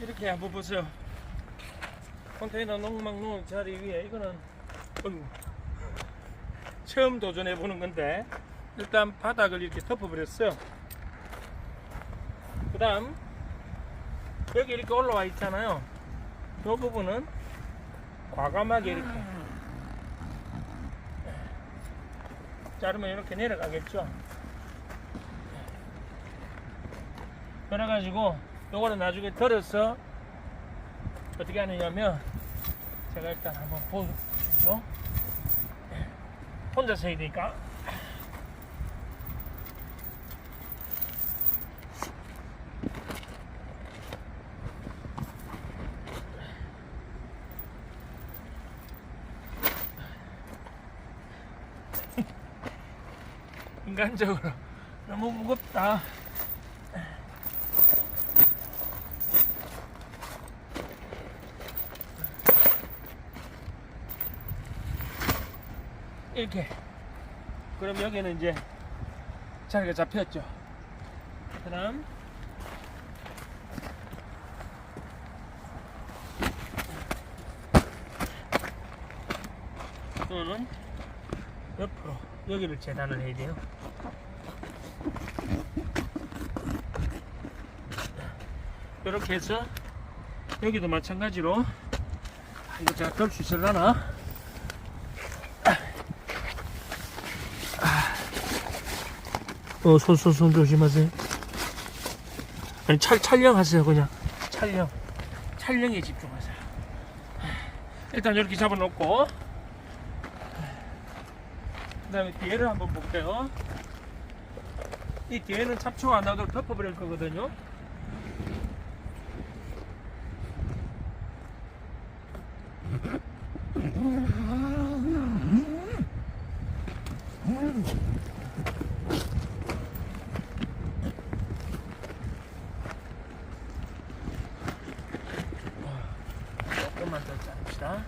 이렇게 한번 보세요. 컨테이너 농막 놓은 자리 위에 이거는 어이구, 처음 도전해 보는 건데 일단 바닥을 이렇게 덮어버렸어요. 그 다음 여기 이렇게 올라와 있잖아요. 이 부분은 과감하게 이렇게 자르면 이렇게 내려가겠죠. 그래가지고 요거는 나중에 덜어서 어떻게 하느냐면 제가 일단 한번 보여주죠. 혼자서 해야 되니까. 인간적으로 너무 무겁다. 이렇게. 그럼 여기는 이제 자리가 잡혔죠. 그 다음 또는 옆으로 여기를 재단을 해야 돼요. 이렇게 해서 여기도 마찬가지로 아, 이거 제가 덜수 있을라나? 어, 손, 손, 손 조심하세요. 아니, 촬, 촬영하세요, 그냥. 촬영. 촬영에 집중하세요. 일단 이렇게 잡아놓고, 그 다음에 뒤에를 한번 볼게요. 이 뒤에는 잡초가 안 나도록 덮어버릴 거거든요. 조금만 더 자릅시다.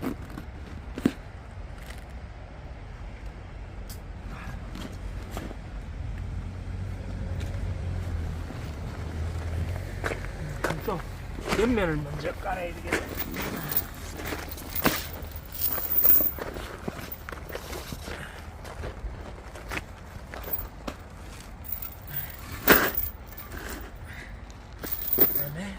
좀 옆면을 먼저 깔아야 되겠네. 그다음에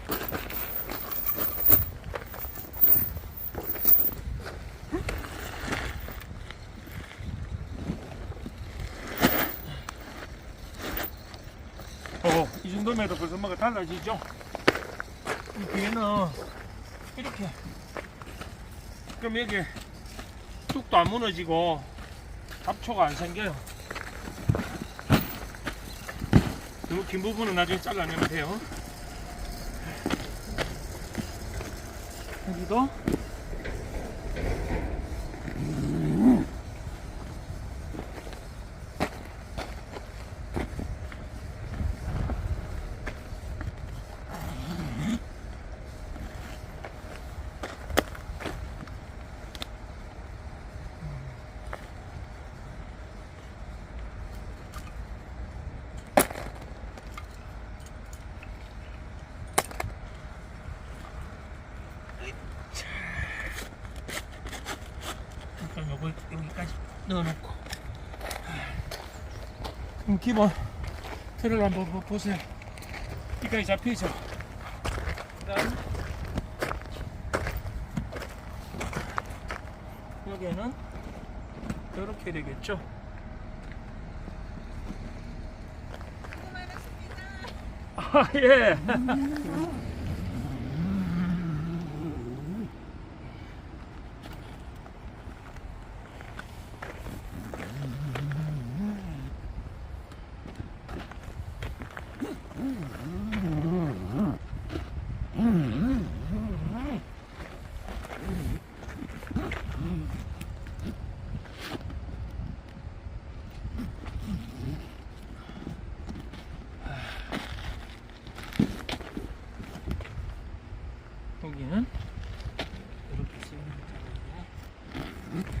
어, 이 정도면 벌써 뭐가 달라지죠? 이 뒤에는 이렇게 그럼 여기 뚝도 안 무너지고 잡초가 안 생겨요 너무 긴 부분은 나중에 잘라내면 돼요 여기도 일단 요거 여기까지 넣어놓고. 그럼 기본 틀을 한번 보- 보세요. 여기까지 잡히죠? 그 다음 여기에는 이렇게 되겠죠? 아, 예. 보면은 이렇게 쓰이는 거잖아요. 이렇게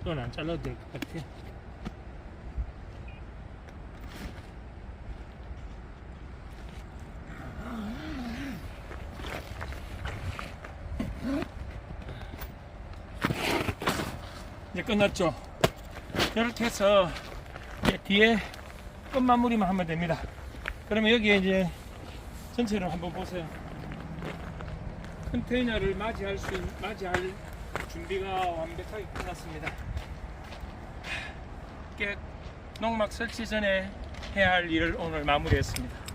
이건 안 잘라도 될 것 같아. 이제 끝났죠. 이렇게 해서 뒤에 끝 마무리만 하면 됩니다. 그러면 여기에 이제 전체를 한번 보세요. 컨테이너를 맞이할 수 있- 맞이할 준비가 완벽하게 끝났습니다. 깨 농막 설치 전에 해야 할 일을 오늘 마무리했습니다.